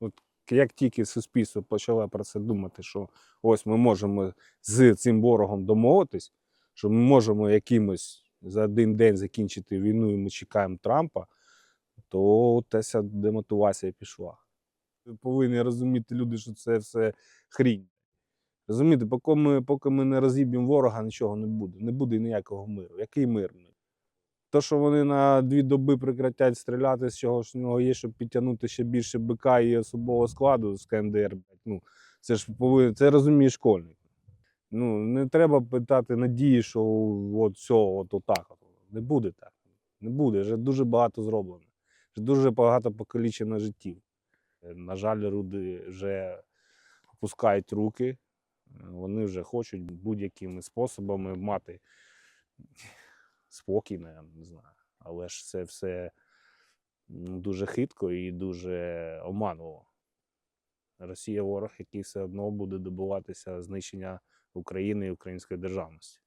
От як тільки суспільство почало про це думати, що ось ми можемо з цим ворогом домовитись, що ми можемо якимось за один день закінчити війну, і ми чекаємо Трампа, то та ця демотивація пішла. Ви повинні розуміти люди, що це все хрінь. Розумієте, поки ми, поки ми не розіб'ємо ворога, нічого не буде. Не буде ніякого миру. Який мир? То, що вони на дві доби прекратять стріляти, з чого ж нього є, щоб підтягнути ще більше БК і особового складу з КНДР. Ну, це ж повинен, це розуміє школьник. Ну, не треба питати надії, що от все, от отак. Не буде так. Не буде. Вже дуже багато зроблено. Вже дуже багато покалічено життів. Е, На жаль, люди вже опускають руки. Вони вже хочуть будь-якими способами мати спокій, я не знаю. Але ж це все дуже хитко і дуже оманливо. Росія ворог, який все одно буде добуватися знищення України і української державності.